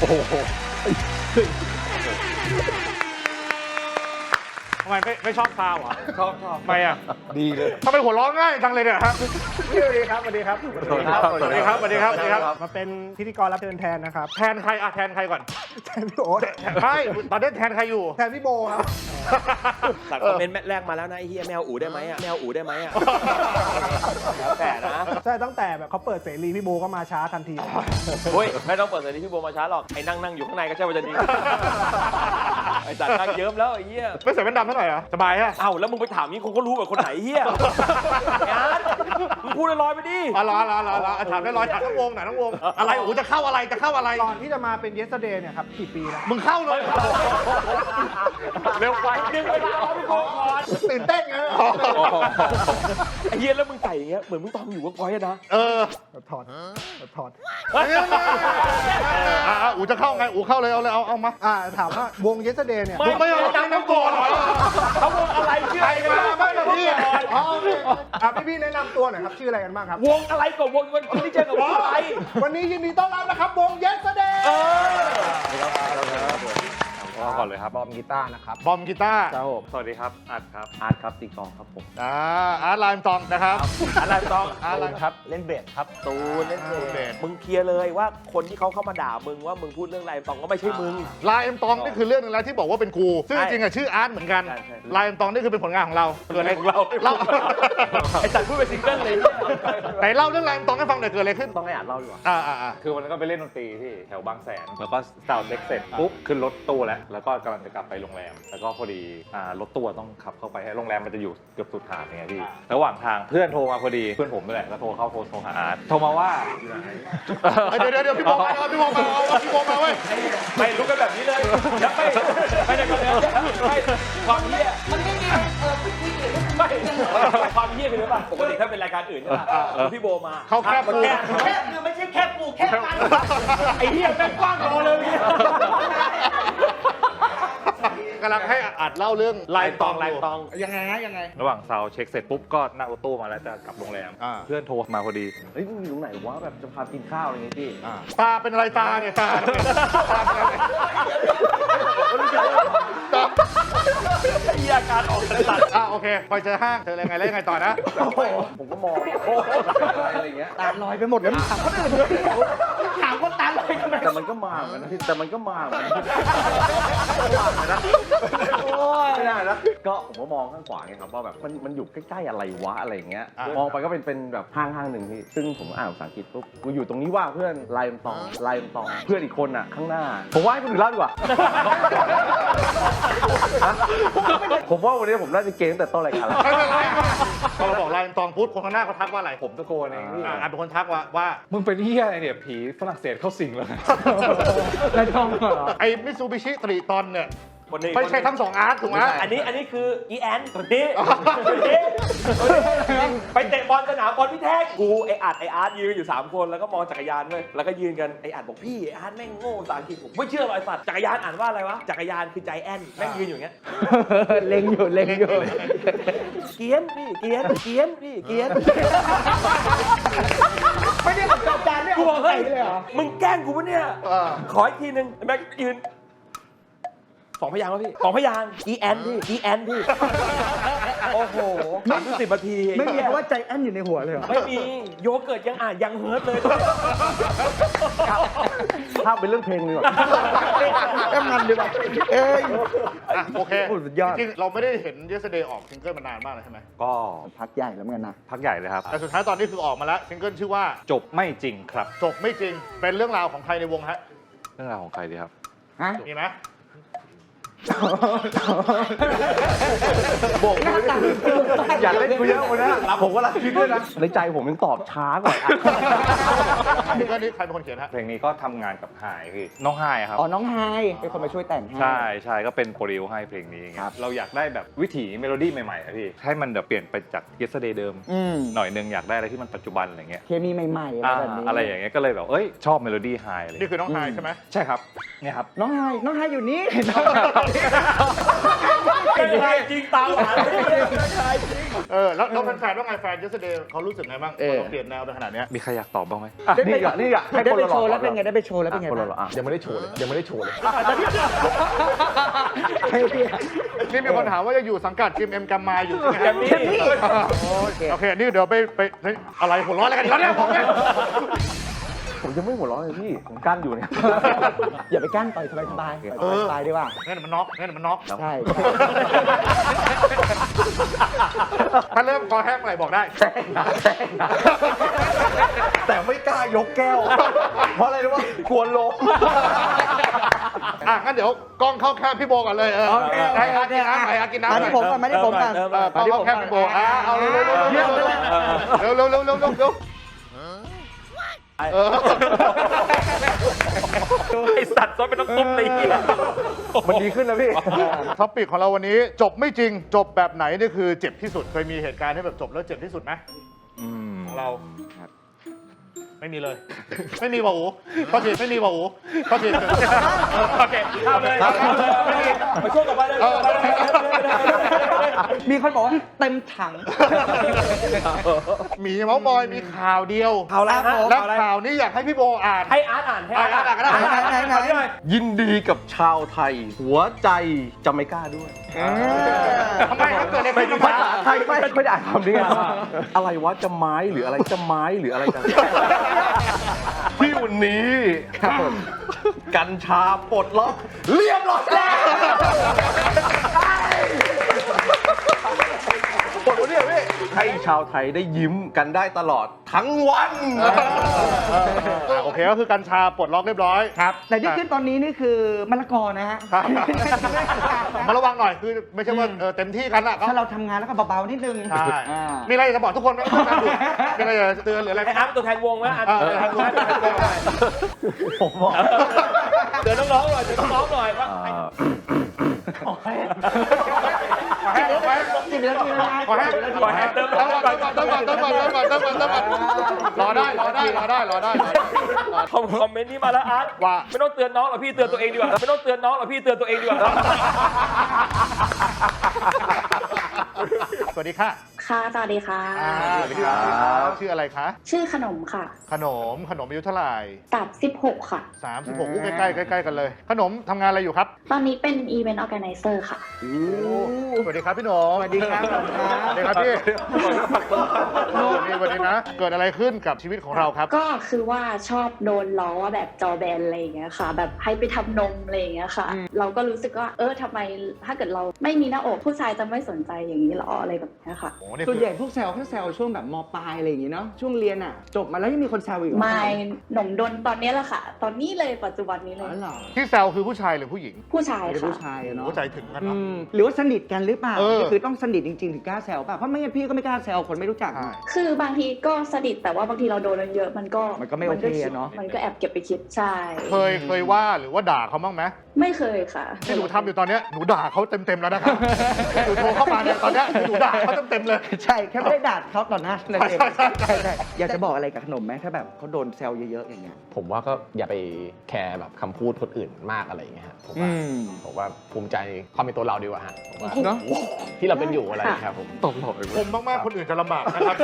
โอ้โหทำไมไม่ไม่ชอบซาวเหรอชอบชอบทำไมอะดีเลย ทำไมหัวเร้องง่ายจังเลยเนี่ยฮะสวัสดีครับสวัสดีครับสวัสดีครับสวัสดีครับสวัสดีครับ มาเป็นพิธีกรรับเชิญแทนนะครับ แทนใครอะแทนใครก่อนแทนพี่โอ๊ตใช่ตอนนี้แทนใครอยู่ แทนพี่โบครับ สั่งคอมเมนต์แรกมาแล้วนะไอ้เฮียแมวอูได้ไหมอะแมวอูได้ไหมอะแล้วแต่นะใช่ตั้งแต่แบบเขาเปิดเสรีพี่โบก็มาช้าทันที เฮ้ยไม่ต้องเปิดเสรีพี่โบมาช้าหรอกไอ้นั่งนั่งอยู่ข้างในก็ใช่ว่าจะดีไอ้จัดนั่งเยิ้มแล้วไอ้เหี้ยไม่ใส่แว่นดำเท่าไหร่อะสบายฮะ เอ้าแล้วมึงไปถามนี้คงก็รู้แบบคนไหนเหี้ยไอ้อาร์ตมึงพูดลอยๆไปดิ อ๋อรอรอรอรอถามได้ร้อยถามทั้งวงหน่อยทั้งวง อะไรโอ้โหจะเข้าอะไรจะเข้าอะไร ก่อนที่จะมาเป็น yesterday เนี่ยครับกี่ปีแล้วมึงเข้าเลย เร็วไปดึงเวลาเอาพี่โบก่อนตื่นเต้นไงไอ้เหี้ยแล้วมึงใส่อย่างเงี้ยเหมือนมึงตอนอยู่เว่าพอยต์นะ เออถอดถอดอะอูจะเข้าไงอูเข้าเลยเอาเลยเอาเอามาอ่าถามว่าวง yesterday เนี่ยมึงไม่เอาตังค์น้ำก่อนเหรอ เขาวงอะไรชื่อใครอะไรมากันไม่มาพี่ อ๋อโอเคอะพี่พี่ๆแนะนำตัวหน่อยครับชื่ออะไรกันบ้างครับ วงอะไรกับวงวันที่เจอกับวงอะไร วันนี้ยินดีต้อนรับนะครับวง yesterday เออ ก่อนเลยครับ บอมกีตาร์นะครับบอมกีตาร์ครับผมสวัสดีครับ อัดครับ อาร์ตครับตีกลองครับผมอ่าอาร์ตไลน์ตองนะครับ อะไรต้องอาร์ตไลน์ครับเล่นเบสครับตูนเล่นตูนเบเบส สมึงเคลียร์เลยว่าคนที่เขาเข้ามาด่ามึงว่ามึงพูดเรื่องอะไรตองก็ไม่ใช่มึง ลายเอ็มตองนี่คือเรื่องหนึงแล้วที่บอกว่าเป็นกูซึ่งจริงๆอะชื่ออาร์ตเหมือนกันใช่ใช่ ลายเอ็มตองนี่คือเป็นผลงานของเราเกิดอะไรของเราเล่าไอ้จัดพูดเป็นซิงเกิลเลยไหนเล่าเรื่องลายเอ็มตองให้ฟังหน่อยเกิดอะไรขึ้นต้องให้อ่านเล่าดีกว่าอ่าอ่าอ่าคือวันนั้นก็ไปเล่นดนตรีที่แถวบางแสน แล้วก็สาวเด็กเสร็จปุ๊บขึ้นรถตู้แล้วแล้วก็กำลังจะกลับไปโรงแรม แล้วก็พอดีอ่ารถตู้ต้องขับเข้าไปให้โรงแรมมันจะอยู่เกือบสุดทางไงพี่ระหว่างทางเพื่อนโทรมาพอดีเพื่อนผมนี่แหละก็โทรเข้าโทรโทรหาอาร์ตโทรมาว่าเดี๋ยวเดี๋ยวเดี๋ยวพี่โมมาเอาพี่โมมาเอาพี่โมมาเว้ยไม่รู้กันแบบนี้เลยแล้วไม่ไม่ได้กันแล้วไม่ความเหี้ยมันไม่มีเออไม่ความเหี้ยคืออะไรป่ะปกติถ้าเป็นรายการอื่นใช่ป่ะพี่โบมาเขาแคบกูแคบแคบคือไม่ใช่แคบกูแคบกันไอ้เหี้ยแม่งกว้างรอเลยเนี่ย กำลังให้อัดเล่าเรื่องลายตองลายตอง ยังไงฮะยังไง ระหว่างซาวด์เช็คเสร็จปุ๊บก็นั่งรถตู้มาแล้วจะกลับโรงแรม อ่า เพื่อนโทรมาพอดี เฮ้ยมึงอยู่ไหนวะแบบจะพากินข้าวอะไรเงี้ยพี่อ่าตาเป็นอะไรตาเนี่ยตาตาเป็นอะไรตาไอ้เหี้ยอาการออกสัตว์อ่าโอเคไปเจอห้างเจออะไรไงแล้วยังไงต่อนะ ผมก็มองอะไรเงี้ย ตาลอยไปหมดแล้วถามคนอื่นเลยถามคนตาลอยทำไม แต่มันก็มาเหมือนกันนะพี่แต่มันก็มาเหมือนโอ้ นะ ก็ผมก็มองข้างขวาไงครับว่าแบบมันมันอยู่ใกล้ๆอะไรวะอะไรอย่างเงี้ยอะ มองไปก็เป็นเป็นแบบห้างห้างหนึ่งพี่ซึ่งผมอ่านภาษาอังกฤษปุ๊บกูอยู่ตรงนี้ว่าเพื่อนไลน์ตองไลน์ตองเพื่อนอีกคนอะข้างหน้า ผมว่าให้คนอื่นเล่าดีกว่า ผมว่าวันนี้ผมน่าจะเก่งตั้งแต่ต้นรายการแล้วไม่เป็นไรพอเราบอกลายตองพุทธคนข้างหน้าเขาทักว่าอะไรผมตะโกนเองพี่ อ่าเป็นคนทักว่าว่า มึงเป็นเฮียอะไรเนี่ย ผีฝรั่งเศสเข้าสิงแล้ว ในท้องเหรอ ไอ้มิซูบิชิตรีตอนเนี่ย คนนี้ไม่ใช่ทั้งสองอาร์ตถูกไหม อันนี้อันนี้คืออีแอนคนนี้คนนี้ไปเตะบอลสนามบอลพี่แท็กกูไออัดไออาร์ตยืนอยู่ 3 คนแล้วก็มองจักรยานด้วยแล้วก็ยืนกันไออัดบอกพี่ไออาร์ตแม่งโง่ภาษาอังกฤษผมไม่เชื่อหรอกไอสัตว์จักรยานอ่านว่าอะไรวะจักรยานคือใจแอนแม่งยืนอยู่อย่างเงี้ยเล็งอยู่เล็งอยู่เกียนพี่เกียนเกียนพี่เกียนไม่ได้จบจานไม่กูเอาบอกเฮ้ยเลยเหรอมึงแกล้งกูปะเนี่ยเออขออีกทีนึงแม็กยืน สองพยางค์แล้วพี่สองพยางค์อีแอนพี่อีแอนพี่ โอ้โหสามสิบนาทีไม่มีคำว่าใจแอนอยู่ในหัวเลยเหรอไม่มีโยเกิร์ตยังอ่านยังเฮิร์ตเลยถ้าเป็นเรื่องเพลงเลยว่ะแอมมันดีกว่าเอ้ย อะโอเคโอ้สุดยอด จริงๆเราไม่ได้เห็น yesterday ออกซิงเกิลมานานมากเลยใช่ไหมก็พักใหญ่แล้วเหมือนกันนะ พักใหญ่เลยครับ แต่สุดท้ายตอนนี้คือออกมาแล้วซิงเกิลชื่อว่าจบไม่จริงครับ จบไม่จริงเป็นเรื่องราวของใครในวงฮะเรื่องราวของใครดีครับ ฮะ มีไหม โบกมืออยากเล่นกูเยอะกว่านี้ผมก็รักคิดด้วยนะในใจผมยังตอบช้ากว่า ซิงเกิลนี้ใครเป็นคนเขียนฮะเพลงนี้ก็ทำงานกับไฮายพี่น้องไฮายครับ อ๋อ น้องไฮเป็นคนมาช่วยแต่งให้ ใช่ใช่ก็เป็นโปรดิวให้เพลงนี้ไงครับเราอยากได้แบบวิถีเมโลดี้ใหม่ๆอะพี่ให้มันแบบเปลี่ยนไปจาก yesterday เดิม อืมหน่อยนึงอยากได้อะไรที่มันปัจจุบันอะไรเงี้ยเคมีใหม่ๆอะไรอ่าแบบนี้อะไรอย่างเงี้ยก็เลยแบบเอ้ยชอบเมโลดี้ไฮอะไรนี่คือน้องไฮใช่ไหมใช่ครับเนี่ยครับ น้องไฮน้องไฮอยู่นี่ไม่ใช่จริงตามหาไม่ใช่จริงเออแล้วแล้วแฟนๆว่าไงแฟนเยสเดย์เขารู้สึกไงบ้างพอเราเปลี่ยนแนวไปขนาดเนี้ยมีใครอยากตอบบ้างไหมอะนี่อะนี่อะให้ได้คนไปละโชว์หแล้วเป็นไงได้ไปโชว์แล้วเป็นไงคนบ้างละอะยังไม่ได้โชว์เลยยังไม่ได้โชว์เลย นี่มีคนถามว่าจะอยู่สังกัดจิมเอ็มกัมมาอยู่ใช่ไหมแกมมี่โอเคโอเคนี่เดี๋ยวไปไปเฮ้ยอะไรหัวเร้อนอะไรกันอีกแล้วเนี่ยผมเนี่ย ผมยังไม่หัวเร้อนเลยพี่ผมกั้นอยู่เนี่ย อย่าไปกั้นต่อยสบายๆต่อยสบายๆดีกว่างั้นมันน็อกงั้นมันน็อก ใช่ ถ้าเริ่มคอแห้งเมื่อไหร่บอกได้แต่ไม่กล้ายกแก้ว เพราะอะไรรู้ป่ะกลัวลมอะงั้นเดี๋ยวกล้องเข้าแคบพี่โบก่อนเลยเออโอเคให้อากินน้ำไปอากินน้ำมาไปที่ผมก่อนมาที่ผมก่อน เออเออกล้องเข้าแคบพี่โบอะเอาเร็วเร็วเร็วเยี่ยมไปเลยเร็วเร็วเร็วเร็วเร็วเร็วเออ ไอสัตว์ซอยเป็นน้ำซุปตีมันดีขึ้นนะพี่ ท็อปิกของเราวันนี้จบไม่จริงจบแบบไหนนี่คือเจ็บที่สุดเคยมีเหตุการณ์ที่แบบจบแล้วเจ็บที่สุดไหมอืมของเรา ไม่มีเลย ไม่มีบ่าหูข้อทีไม่มีบ่าหูข้อที โอเคข้ามเลยไม่มีมาช่วงต่อไปเลย มีคนบอกว่าเต็มถังมีเมาส์มอยมีข่าวเดียว ข่าวอะไรฮะและข่าวนี้อยากให้พี่โบอ่าน ให้อาร์ตอ่านให้อาร์ตอ่านอ่านอ่านอ่านไหนไหนไหนยินดีกับชาวไทย หัวใจจะไม่กล้าด้วย ทำไมครับเกิดอะไรขึ้นภาษาไทยไม่ไม่ได้อ่านคำนี้ไงอะไรวะจะไม้หรืออะไรจะไม้หรืออะไรกันที่วันนี้ครับผมกัญชาปลดล็อกเรียบร้อยแล้วปลดแล้วเนี่ยพี่ ให้ชาวไทยได้ยิ้มกันได้ตลอดทั้งวันอะโอเคก็คือกัญชาปลดล็อกเรียบร้อยครับ แต่ที่ขึ้นตอนนี้นี่คือมะละกอนะฮะครับมาระวังหน่อยคือไม่ใช่ว่าเออเต็มที่กันอะถ้าเราทำงานแล้วก็เบาๆนิดนึงใช่อ่ามีอะไรจะบอกทุกคนไหมมีอะไรจะเตือนหรืออะไรไหมให้อาร์ตเป็นตัวแทนวงไหมอาร์ตเออตัวแทนวงให้ตัวแทนวงหน่อยผมบอกเตือนน้องๆหน่อยเตือนน้องๆหน่อยว่า ขอให้ขอให้สิบนาทีนะขอให้ขอให้เติมเติมก่อนเติมก่อนเติมก่อนเติมก่อนเติมก่อนเติมก่อนเติมก่อนรอได้รอได้รอได้รอได้คอมคอมเมนต์นี้มาแล้วอาร์ตว่าไม่ต้องเตือนน้องหรอกพี่เตือนตัวเองดีกว่าไม่ต้องเตือนน้องหรอกพี่เตือนตัวเองดีกว่าสวัสดีค่ะ ค่ะสวัสดีค่ะ อ่าสวัสดีครับ ชื่ออะไรคะ ชื่อขนมค่ะ ขนม ขนมอายุเท่าไหร่ตับ 16 ค่ะ 36อู้ใกล้ๆใกล้ๆกันเลย ขนมทำงานอะไรอยู่ครับ ตอนนี้เป็นอีเวนต์ออแกไนเซอร์ค่ะ สวัสดีครับพี่หนมสวัสดีครับสวัสดีครับพี่สวัสดีนะ เกิดอะไรขึ้นกับชีวิตของเราครับ ก็คือว่าชอบโดนล้อว่าแบบจอแบนอะไรอย่างเงี้ยค่ะ แบบให้ไปทำนมอะไรอย่างเงี้ยค่ะ เราก็รู้สึกว่าเออทำไมถ้าเกิดเราไม่มีหน้าอกผู้ชายจะไม่สนใจอย่างนี้หรออะไรแบบเนี้ยค่ะ โอ้นี่ส่วนคือ ใหญ่พวกแซวเขาแซวช่วงแบบมปลายอะไรอย่างงี้เนาะช่วงเรียนอะ จบมาแล้วยังมีคนแซวอีกเหรอไม่หนมโดนตอนนี้แหละค่ะ ตอนนี้เลยปัจจุบันนี้เลอ๋ย อเหรอที่แซวคือผู้ชายหรือผู้หญิงผู้ชายเป็นค่ะผู้ชายอะเนาะ หัวใจถึงกันอืเนาะ มหรือว่าสนิทกันหรือเปล่าเออ นี่คือต้องสนิทจริงๆ ถึงกล้าแซวป่ะ เพราะไม่งั้นพี่ก็ไม่กล้าแซวคนไม่รู้จัก ใช่ คือบางทีก็สนิทแต่ว่าบางทีเราโดนเยอะๆมันก็มันก็ไม่โอเคอะเนาะ มันก็แอบเก็บไปคิดใช่ เคยเคยว่าหรือว่าด่าเขาบ้างไหม ไม่เคยค่ะ ที่หนูทำอยู่ตอนเนี้ยหนูด่าเขาเต็มๆแล้วนะครับหนูโทรเข้ามาเนี่ยตอนเนี้ยหนูด่าเขาเต็มๆเลย ใช่แค่ไม่ได้ด่าเขาต่อหน้านั่นเองใช่ใช่ใช่ ใช่ใช่อยากจะบอกอะไรกับขนมไหมถ้าแบบเขาโดนแซวเยอะๆอย่างเงี้ยผมว่าก็อย่าไปแคร์แบบคำพูดคนอื่นมากอะไรอย่างเงี้ยฮะผมอืว่ามผมว่าภูมิใจความเป็นตัวเราดีกว่าฮะผมว่าเนาะที่เราเป็นอยู่อะไรอย่างเงี้ยครับผมตกหลอกเลยผมมากๆคนอื่นจะลำบากนะครับ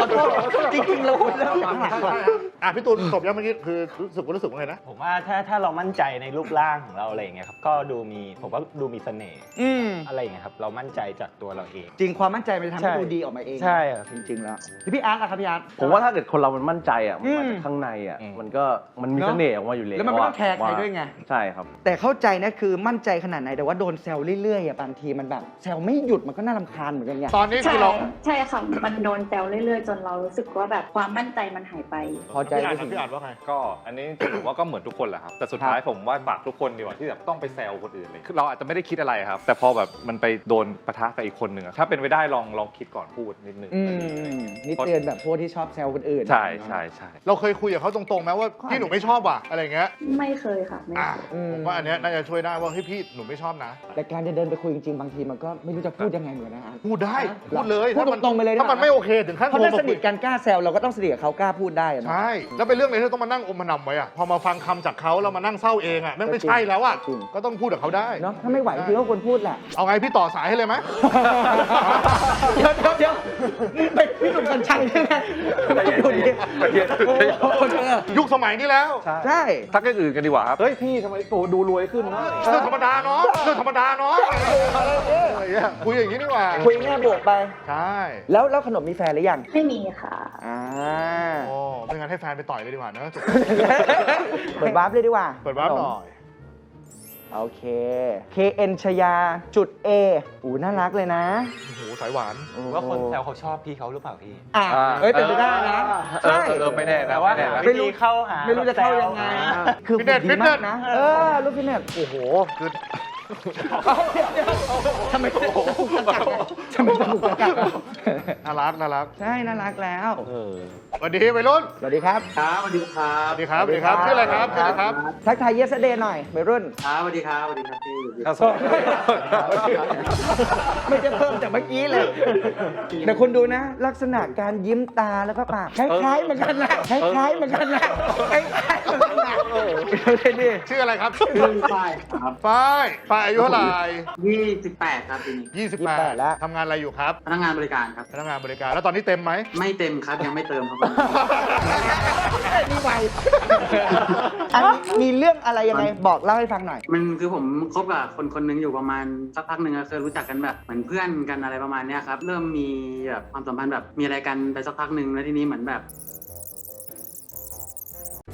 ขอโทษขอโทษจริงๆเราพูดเรื่องข้างหลังก่อนอะพี่ตูนจบยังเมื่อกี้คือรู้สึกว่ารู้สึกว่าไงนะ ผมว่าถ้าถ้าเรามั่นใจในรูปร่างของเราอะไรอย่างเงี้ยครับก็ดูมีผมว่าดูมีเสน่ห์อืม อะไรอย่างเงี้ยครับเรามั่นใจจากตัวเราเอง จริงความมั่นใจมันจะทำให้ใช่ดูดีออกมาเองใช่ครับ จริง ๆ แล้วแล้วพี่อาร์ตอะครับพี่อาร์ต ผมว่าถ้าเกิดคนเรามันมั่นใจอะมันมาอืมจากข้างในอะอืม มันก็มันมีเนอะ เสน่ห์ออกมาอยู่แล้วแล้วมันไม่ต้องแคร์ใครด้วยไง ใช่ครับ แต่เข้าใจนะคือมั่นใจขนาดไหนแต่ว่าโดนแซวเรื่อยๆอะบางทีมันแบบแซวไม่หยุดมันก็น่ารำคาญเหมือนกันไง ตอนนี้ใช่คือเราใช่ค่ะ มันโดนแซวเรื่อยๆ จนเรารู้สึกว่าแบบความมั่นใจมันหายไป พอใจ พี่อ่านไปถึงพี่อ่านว่าไง ก็อันนี้จริงๆผมว่าก็เหมือนทุกคนแหละครับ แต่สุดท้ายผมว่าฝากทุกคนดีกว่าที่แบบต้องไปแซวคนอื่นเลยคือเราอาจจะไม่ได้คิดอะไรครับ แต่พอแบบมันไปโดนปะทะกับอีกคนหนึ่งอะถ้าเป็นไปได้ลองลองคิดก่อนพูดนิดนึงอืมนี่เตือนแบบพวกที่ชอบแซวคนอื่นใช่ใช่ใช่เราเคยคุยกับเขาตรงๆไหมว่าพี่หนูไม่ชอบว่ะอะไรอย่างเงี้ยไม่เคยค่ะไม่อะเคยอืมผมว่าอันเนี้ยน่าจะช่วยได้ว่าเฮ้ยพี่หนูไม่ชอบนะ แต่การจะเดินไปคุยจริงๆบางทีมันก็ไม่รู้จะพูดยังไงเหมือนกันนะอาร์ตพูดได้ฮะพูดเลยพูดถ้ามันตรงๆไปเลยดีกว่า ถ้ามันไม่โอเคถึงขั้นเพราะโทรถ้ามาสคุนิยทกันกล้าแซวเราก็ต้องสนิทกับเขากล้าพูดได้อะเนาะ ใช่แล้วเป็นเรื่องอะไรที่ต้องมานั่งอมมานำไว้อะพอมาฟังคำจากเขาเรามานั่งเศร้าเององอะแม่งไม่ใช่แล้วอะจริง ก็ต้องพูดกับเขาได้ เนาะถ้าไม่ไหวจริงก็ควรพูดแหละ เอาไงพี่ต่อสายให้เลยไหม เดี๋ยวเดี๋ยวเดี๋ยวเป็นพี่หนุ่มกัญชัยใช่ไหมดูดิโอ้โหเธอยุคสมัยนี้แล้วใช่ ทักกันอื่นกันดีกว่าครับ เฮ้ยพี่ทำไมโตดูรวยขึ้นวะเรื่องธรรมดาเนาะเรื่องธรรมดาเนาะอะไรอย่างเงี้ยคุยอย่างนี้ดีกว่าคุยแง่บวกไป ใช่แล้วแล้วขนมมีแฟนหรือยัง ไม่มีค่ะ อ่า โอ้ไม่งั้นให้แฟนไปต่อยเลยดีกว่าเนอะจบเปิดวาร์ปเลยดีกว่าเปิดวาร์ปหน่อย โอเค KN ชยาจุด A อูน่ารักเลยนะ โอ้โหสายหวานว่าคนแซวเขาชอบพี่เขาหรือเปล่าพี่ อะเอ้ยเป็นไปได้นะ เออใช่ เออเออไม่แน่นะแต่ว่าไม่แน่หานะวิธีเข้าหาไม่รู้จะเข้ายังไง คือฟิตเนสดีฟิตเนมาสกนะ เออลูกฟิตเนสโอ้โหคือทำไมจมูกก ระกักอะทำไมจมูกกระกักอะน่ารักน่ารักใช่น่ารักแล้วเออสวัสดีวัยรุ่นสวัสดีครับครับสวัสดีครับ สวัสดีครับสวัสดีครับชื่ออะไรครับชื่ออะไรครับทักทายเยสเดย์หน่อยวัยรุ่นครับสวัสดีครับสวัสดีครับพี่ไม่จะเพิ่มจากเมื่อกี้เลย แต่คุณดูนะ ลักษณะการยิ้มตาแล้วก็ปากคล้ายๆเหมือนกันนะคล้ายๆเหมือนกันนะคล้ายๆ เหมือนกันนะเดี๋ยวดิชื่ออะไรครับชื่อฝ้ายครับฝ้ายฝ้ายอายุเท่าไหร่ยี่สิบแปดครับปีนี้28แล้วทำงานอะไรอยู่ครับ พนักงานบริการครับ พนักงานบริการ แล้วตอนนี้เต็มไหม ไม่เต็มครับยังไม่เติมครับนี่ไวอันนี้มีเรื่องอะไรยังไงบอกเล่าให้ฟังหน่อย มันคือผมคบกับคนคนหนึงอยู่ประมาณสักพักหนึ่งอะเคยรู้จักกันแบบเหมือนเพื่อนกันอะไรประมาณเนี้ยครับ เริ่มมีแบบความสัมพันธ์แบบมีอะไรกันไปสักพักหนึ่งแล้วทีนี้เหมือนแบบ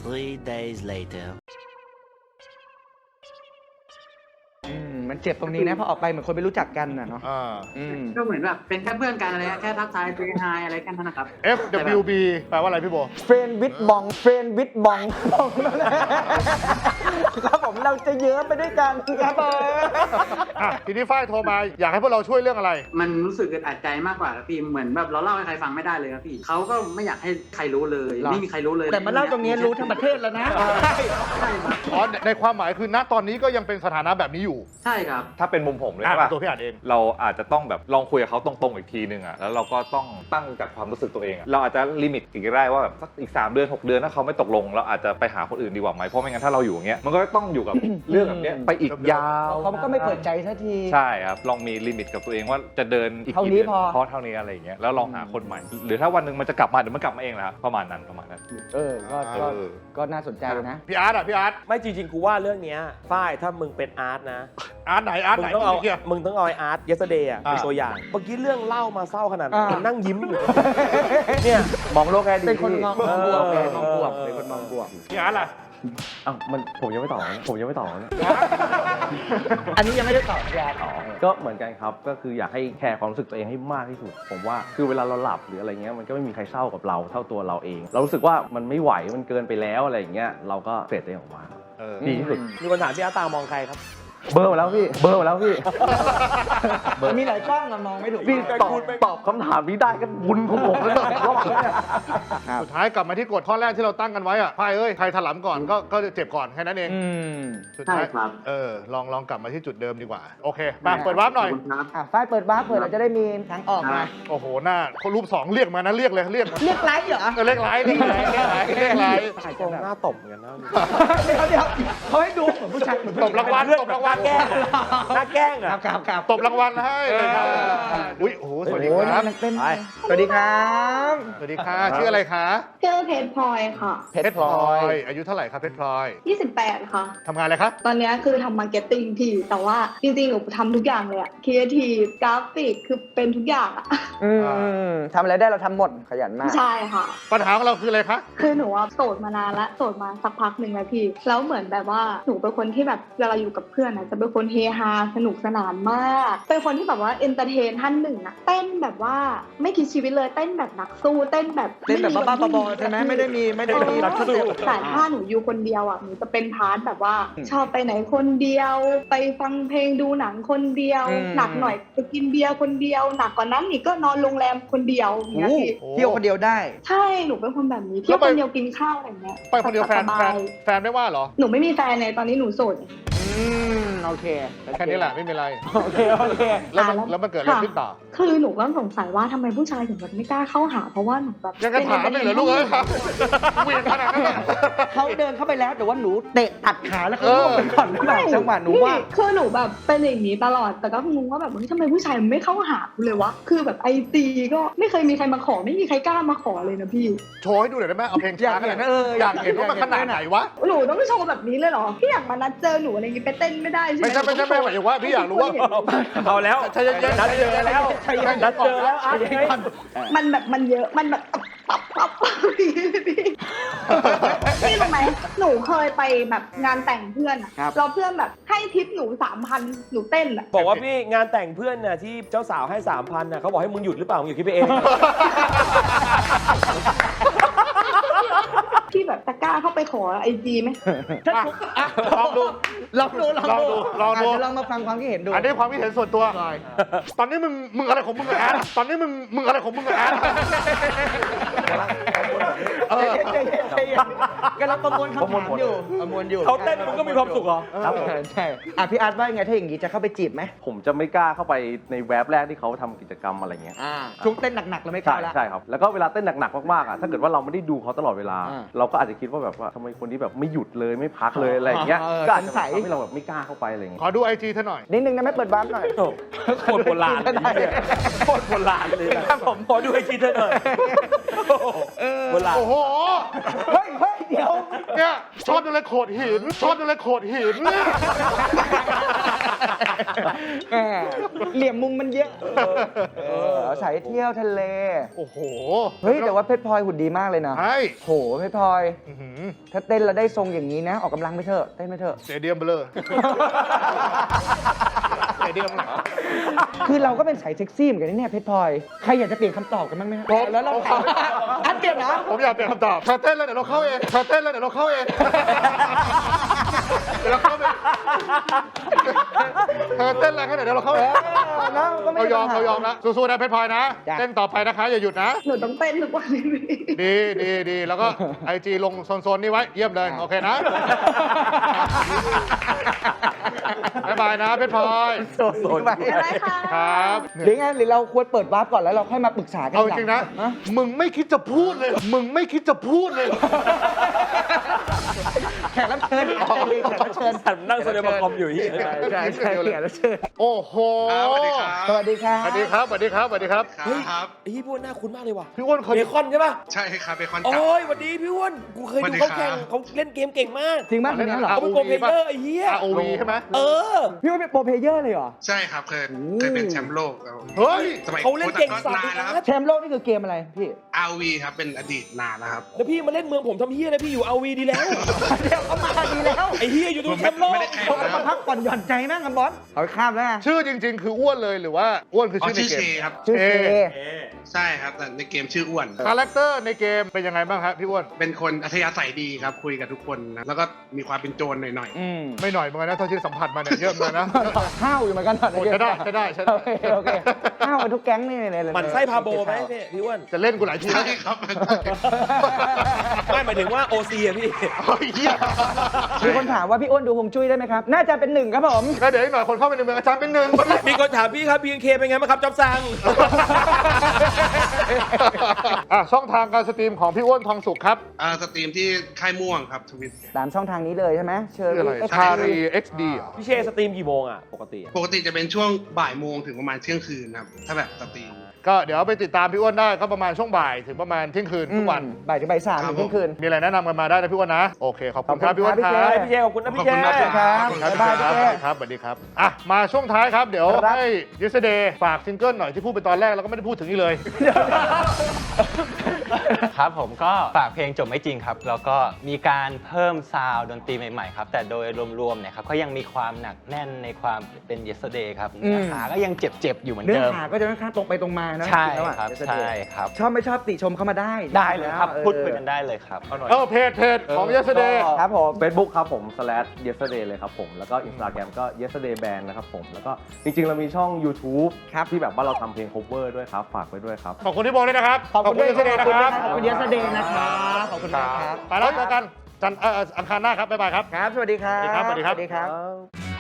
Three days later. มมันเจ็บตรงนี้นะพอออกไปเหมือนคนไม่รู้จักกันน่ะเนาะอ่า อืมก็เหมือนแบบเป็นแค่เพื่อนกันอะไรอะแค่ทักทายคุยไฮอะไรกันเท่านั้นนะครับ FWB แปลว่าอะไรพี่โบ เฟรนวิดบองเฟรนวิดบองครับ ผมเราจะเยอะไปด้วยกันครับผมอะทีนี้ฝ้ายโทรมาอยากให้พวกเราช่วยเรื่องอะไร มันรู้สึกอึดอัดใจมากกว่าครับพี่เหมือนแบบเราเล่าให้ใครฟังไม่ได้เลยครับพี่เขาก็ไม่อยากให้ใครรู้เลย ไม่มีใครรู้เลยแต่มาเล่าตรงนี้รู้ทั้งประเทศแล้วนะอ๋อในในความหมายคือณตอนนี้ก็ยังเป็นสถานะแบบนี้อยู่ใช่ครับ ถ้าเป็นมุมผมเลยอะใช่ป่ะตัวพี่อ่านเอง เราอาจจะต้องแบบลองคุยกับเขาตรงๆอีกทีนึงอะแล้วเราก็ต้องตั้งจากความรู้สึกตัวเองอะเราอาจจะลิมิตอีกได้ว่าแบบสักอีก 3 เดือน 6 เดือนถ้าเขาไม่ตกลง เราอาจจะไปหาคนอื่นดีกว่าไหมเพราะไม่งั้นถ้าเราอยู่อย่างเงี้ยมันก็ต้องอยู่กับเรื่องแบบเนี้ยไปอีกยาว เขาก็ไม่เปิดใจสักที ใช่ครับ ลองมีลิมิตกับตัวเองว่าจะเดินอีกเท่ากี่นี้เดือนพอเพราะเท่านี้อะไรอย่างเงี้ยแล้วลองหาคนใหม่ หรือถ้าวันหนึ่งมันจะกลับมาเดี๋ยวมันกลับมาเองแหละครับประมาณนั้นประมาณนั้น เออก็ก็เออ ก็น่าสนใจนะ พี่อาร์ตอะพี่อาร์ตไม่จริงๆกูว่าเรื่องเนี้ยฝ้ายถ้ามึงเป็นอาร์ตนะ อาร์ตไหนอาร์ตมึไหนงต้องเอา เกียร์มึงต้องเอาไออาร์ตเยสเดย์เป็นอ่า ตัวอย่าง เมื่อกี้เรื่องเล่ามาเศร้าขนาดนั้นอ่ามัมันนั่งยิ้มอยู่ เนี่ย มองโลกแง่ดีเป็นคนมองมองบวกเอเป็นอมองบวกเป็นคนมองบวก พี่อาร์ตล่ะ อ้าวมันผมยังไม่ตอบนะผมยังไม่ตอบนะอันนี้ยังไม่ได้ตอบยาต่อก็เหมือนกันครับก็คืออยากให้แคร์ความรู้สึกตัวเองให้มากที่สุด ผมว่าคือเวลาเราหลับหรืออะไรเงี้ยมันก็ไม่มีใครเศร้ากับเราเท่าตัวเราเอง เรารู้สึกว่ามันไม่ไหวมันเกินไปแล้วอะไรอย่างเงี้ยเราก็เฟดตัวเองออกมาเออดีที่สุดมีคนถามพี่อาร์ตตามองใครครับ เบอร์มาแล้วพี่ เบอร์มาแล้วพี่ มีหลายกล้องอะมองไม่ถูกพี่ตอบตอบคำถามนี้ได้ก็บุญของผมแล้วเนี่ยรอดแล้วเนี่ยครับสุดท้ายกลับมาที่กฎข้อแรกที่เราตั้งกันไว้อะพ่ายเอ้ยใครถลำก่อนก็ก็จะเจ็บก่อนแค่นั้นเองอืมสุดท้ายใช่ครับเออลองลองกลับมาที่จุดเดิมดีกว่า โอเคมาเปิดวาร์ปหน่อยขอบคุณครับอะฝ้ายเปิดบ้าร์ปเปิดเราจะได้มีทางออกมาโอ้โหหน้าคนรูปสองเรียกมานะเรียกเลยเรียกมาเรียกไลฟ์เหรอเออเรียกไลน์เรียกไลน์เรียกไลน์เรียกไลน์อาจตจะรงแบบหน้าตบเหมือนกันนะเดี๋ยวเดี๋ยว เขาให้ดูเหมือนผู้ชายเหมือนตบรางวัลตบรางวัลแกล้งหน้าแกล้งครัอะบครับครับตบรางวัลให้เลยครับเอออุ้ยโอ้โหสวัสดีโอ้คยรับนักเต้นสวัสดีครับสวัสดีค่ะชื่ออะไรคะชื่อเพชรพลอยค่ะ เพชรพลอยอายุเท่าไหร่ครับเพชรพลอย28 ค่ะ ทำงานอะไรครับ ตอนเนี้ยคือทำมาร์เก็ตติ้งพี่ แต่ว่าจริงๆ หนูทำทุกอย่างเลยอะครีเอทีฟกราฟิก คือเป็นทุกอย่างอะอืมทำอะไรได้เราทำหมดขยันมาก ใช่ค่ะ ปัญหาของเราคืออะไรคะ คือหนูว่าโสดมานานละโสดมาสักพักหนึ่งแล้วพี่ แล้วเหมือนแบบว่าหนูเป็นคนที่แบบเวลาอยู่กับเพื่อนนะจะเป็นคนเฮฮาสนุกสนานมาก เป็นคนที่แบบว่าเอนเตอร์เทนท่านหนึ่งอะเต้นแบบว่าไม่คิดชีวิตเลยเต้นแบบนักสู้เต้นแบบเล่นแบบบ้าๆบอๆใช่ไหมไม่ได้มีไม่ได้มีเออรักสู้แต่ถ้าหนูอยู่คนเดียวอะหนูจะเป็นพาร์ทแบบว่าอืมชอบไปไหนคนเดียว ไปฟังเพลงดูหนังคนเดียวอืมหนักหน่อยไปกินเบียร์คนเดียว หนักกว่านั้นอีกก็นอนโรงแรมคนเดียวอย่างเงี้ยพี่โอ้เที่ยวคนเดียวได้ ใช่หนูเป็นคนแบบนี้เที่ยวคนเดียวกินข้าวอะไรเงี้ยไปคนเดียวแฟนสบาแฟนแฟนไม่ว่าเหรอหนูไม่มีแฟนในตอนนี้หนูโสด อืมโอเคแค่นี้แหละไม่มีอะไร โอเคโอเค แล้วมันอะแล้วมันเกิดอะไรขึ้นต่อคือหนูก็สงสัยว่าทำไมผู้ชายถึงแบบไม่กล้าเข้าหา เพราะว่าหนูแบบยังกระถามไม่เหรอลูกเอ้ยครับเวียนขนาดนั้นเหรอเขาเดินเข้าไปแล้วแต่ว่าหนูเตะตัดขาแล้วเขาล่วงไปก่อนหรือเปล่าจังหวะหนูว่าพี่คือหนูแบบเป็นอย่างนี้ตลอด แต่ก็งงว่าแบบเฮ้ยทำไมผู้ชายมันไม่เข้าหากูเลยวะ คือแบบไอจีก็ไม่เคยมีใครมาขอ ไม่มีใครกล้ามาขอเลยนะพี่ โชว์ให้ดูหน่อยได้ไหมเอาเพลงอยาช้ากขเห็นาดนนั้นเอออยอากเห็นว่ามันขนาดไหนวะ หนูต้องโชว์แบบนี้เลยเหรอ พี่อยากมานัดเจอหนูอะไรอย่างงี้ไปเต้นไม่ได้ใช่ไหมไม่ใช่ไม่ใช่ไม่หมายถึงว่าพี่อยากรู้ว่า เอาแล้วใจเย็นๆนัดเจอแล้วนัดเจอแล้วอาร์ตไงมันแบบมันเยอะมันแบบปับปับปับพี่พี่รู้ไหมหนูเคยไปแบบงานแต่งเพื่อนอะครับแล้วเพื่อนแบบให้ทิปหนูสามพันหนูเต้นอะบอกว่าพี่งานแต่งเพื่อนน่ะที่เจ้าสาวให้สามพันน่ะเขาบอกให้มึงหยุดหรือเปล่ามึงอย่าคิดไปเอง พี่แบบจะกล้าเข้าไปขอไอจีไหมอะลองดู ลองดูลองลองดูดูลองดูะเยวลองมาฟังความคิดเห็นดูอันนี้ความคิดเห็นส่วนตัว ตอนนี้มึงมึงอะไรของมึงอะแอนตอนนี้มึงมึงอะไรของมึงอะแอนเออใจเย็นใจเย็นกำลังประมวลคำถามอยู่ประมวลอยู่เขาเต้นมึงก็มีความสุขเหรอ ครับผมใช่อะพี่อาร์ตว่ายังไงถ้าอย่างนี้จะเข้าไปจีบไหมผมจะไม่กล้าเข้าไปในแว็บแรกที่เขาทำกิจกรรมอะไรเงี้ย อ่าช่วงเต้นหนักๆเราไม่กใช่ล้าละ ใช่ครับ แล้วก็เวลาเต้นหนักๆมากๆอะ ถ้าเกิดว่าเราไม่ได้ดูเขาตลอดเวลา อ่า เราก็อาจจะคิดว่าแบบว่าทำไมคนนี้แบบไม่หยุดเลยไม่พักเลยอะไรอย่างเงี้ยเออก็อาจจะสงสัย ทำให้เราแบบไม่กล้าเข้าไปอะไรอย่างขเงี้ยอดูไอจีเธอหน่อย นิดนึงนะไม่เปิดวาร์ปหน่อยโอ้โคตรโบราณเลยโคตรโบราณเลยครับผมขอดูไอจีเธอหน่อยโบราณโอ้โห เฮ้ยเฮ้ยเดี๋ยว เนี่ย ชอบอะไรโขดหิน ชอบอะไรโขดหิน แหมเหลี่ยมมุมมันเยอะเออเอาสายเที่ยวทะเล โอ้โหเฮ้ยแต่ว่าเพชรพลอยหุ่นดีมากเลยนะใช่โหเพชรพลอย อื้อหือถ้าเต้นแล้วได้ทรงอย่างนี้นะ ออกกำลังไปเถอะเต้นไปเถอะ เสเดียมเบลอเสเดียมหนักคือเราก็เป็นสายเซ็กซี่เหมือนกันนะเนี่ยเพชรพลอย ใครอยากจะเปลี่ยนคำตอบกันบ้างไหมครับผม แล้วเราผมถามอันเปลี่ยนนะ ผมอยากเปลี่ยนคำตอบเธอเต้นแล้วเดี๋ยวเราเข้าเองเธอเต้นแล้วเดี๋ยวเราเข้าเอง เดี๋ยวเราเข้าไปเธอเต้นแล้วแค่ไหนเดี๋ยวเราเข้าเอเองอนะก็ไม่เรายอมปัญหเรายอมแล้วสู้ๆนะเพชรพลอยนะ จ้ะ เต้นต่อไปนะคะ อย่าหยุดนะ หนูต้องเต้นทุกวันเลยพี่ดีดีดีแล้วก็ไอจีลงโซนๆนี่ไว้ เยี่ยมเลย โอเคนะ บ๊ายบายนะเพชรพลอย โซนไปอะไรคะครับ หรือไงหรือเราควรเปิดวาร์ปก่อนแล้วเราค่อยมาปรึกษากันเอาจริงๆนะฮมึงไม่คิดจะพูดเลย มึงไม่คิดจะพูดเลย แขกรับเชิญแขกรับเชิญฉันนั่งแสดงมคอมอยู่ที่ใช่ใช่ใช่แขกรับเชิญโอ้โหสวัสดีครับสวัสดีครับสวัสดีครับสวัสดีครับเฮ้ยพี่อ้วนน้าคุ้นมากเลยว่ะพี่อ้วนเคยเบคอนใช่ป่ะใช่ครับเบคอนจับโอ้ยสวัสดีพี่อ้วนกูเคยดูเขาแข่งเขาเล่นเกมเก่งมากจริงมากคนนี้เหรอเขาเป็นโปรเพเยอร์ไอ้เหี้ย ROV ใช่ไหมเออพี่อ้ว่าเป็นโปรเพเยอร์เลยเหรอใช่ครับเคยเคยเป็นแชมป์โลกแล้วเฮ้ยสมัยเขาเล่นเก่งสัตว์นานแล้วนะแชมป์โลกนี่คือเกมอะไรพี่อาวีครับเป็นอดีตนานแล้วครับแล้วพี่มาเล่นเมืองผมทำเหี้ยอะไรพี่อยู่เอาวีดีแล้วเดี๋ยวเขามาดีแล้วไอ้เหี้ยอยู่ตรงแชมป์โลกไม่ได้แข่งเขามาพักผ่อนหย่อนใจนั่งกับบอสเอาไปข้ามแล้วไงชื่อจริง ๆ คืออ้วนเลยหรือว่าอ้วนคืออ๋อชื่อในชื่อเกเชม ครับ ชื่อเคใช่ครับแต่ในเกมชื่ออ้วน คาแรคเตอร์ในเกมเป็นยังไงบ้างครับพี่อ้วน เป็นคนอัธยาศัยดีครับ คุยกับทุกคนนะ แล้วก็มีความเป็นโจรหน่อยอืมไม่หน่อยเหมือนกันนะเท่าที่สัมผัสมาเนี่ยเยอะเหมือนกันนะห้าวอยู่เหมือนกันตอนโอ้นี้ใช้ได้ใช้ได้ใช้ได้ โอเคโอเคห้าวกันทุกแก๊งนี่เลยหมันไส้พาโบไหมพี่พี่อ้วนจะเล่นกูหลายทีๆแล้ใช่วครับ ไม่หมายถึงว่าโอซีอะพี่เฮ้ยเหี้ยมีคนถามว่าพี่อ้วนดูฮวงจุ้ยได้ไหมครับ น่าจะเป็นหนึ่งครับผมก็เดี๋ยวอีกหน่อยคนเข้าไปในเมืองอาจารย์เป็นหนึ่งมีคนถามพี่ครับ BNK เป็นไงบ้างครับจ๊อบซัง อะช่องทางการสตรีมของพี่อ้วนทองสุขครับอ่าสตรีมที่ค่ายม่วงครับทวิตตามช่องทางนี้เลยใช่ไหมเชิญชื่ออะไรเอ็กซ์ชารี XD เหรอพี่เชสตรีมกี่โมงอะ ปกติอะปกติจะเป็นช่วงบ่ายโมงถึงประมาณเที่ยงคืนครับ ถ้าแบบสตรีม ก็เดี๋ยวไปติดตามพี่อ้วนได้ก็ประมาณช่วงบ่ายถึงประมาณเที่ยงคืนทุกวันอืมบ่ายถึงบ่ายสามครัถึบงเที่ยงคืน มีอะไรแนะนำกันมาได้นะพี่อ้วนนะ โอเค ขอบคุณครับขอบคุณพี่อ้วนครับครับพี่พี่เชขอบคุณนะพี่เชขอบคุณครับครับขอบคุณครับบ๊ายบายครับพี่เต้ครับสวัสดีครับอะมาช่วงท้ายครับเดี๋ยวครับให้ yesterday ฝากซิงเกิลหน่อยที่พูดไปตอนแรกแล้วก็ไม่ได้พูดถึงนี่เลยครับผมก็ฝากเพลงจบไม่จริงครับ แล้วก็มีการเพิ่มซาวด์ดนตรีใหม่ๆครับ แต่โดยรวมๆเนี่ยครับก็ยังมีความหนักแน่นในความเป็น yesterday ครับอืมเนื้อหาก็ยังเจ็บๆอยู่เหมือนเนื้อเดิมหาก็จะค่อนข้างตรงไปตรงมานะใช่จงๆแล้วอะครับ เดี๋ยวจะใช่ดูครับ ชอบไม่ชอบติชมเข้ามาได้ได้เลยครับ ออพูดคุยกันได้เลยครับ เออเพจเพจของ yesterday ครับผม Facebook ครับผม slash yesterday เลยครับผม แล้วก็ Instagram ก็ yesterday band นะครับผม แล้วก็จริงๆ เรามีช่อง YouTube ครับที่แบบว่าเราทำเพลง cover ด้วยครับ ฝากไว้ด้วยครับ ขอบคุณที่บอกด้วยนะครับขอบคุณด้วย yesterday นะครับขอบคุณเยสเดย์นะครับขอบคุณมากครับ ไปแล้วเจอกันจันทร์เอ่ออังคารหน้าครับบ๊ายบายครับ ครับ สวัสดีครับ สวัสดีครับสวัสดีครับสวัสดีครับ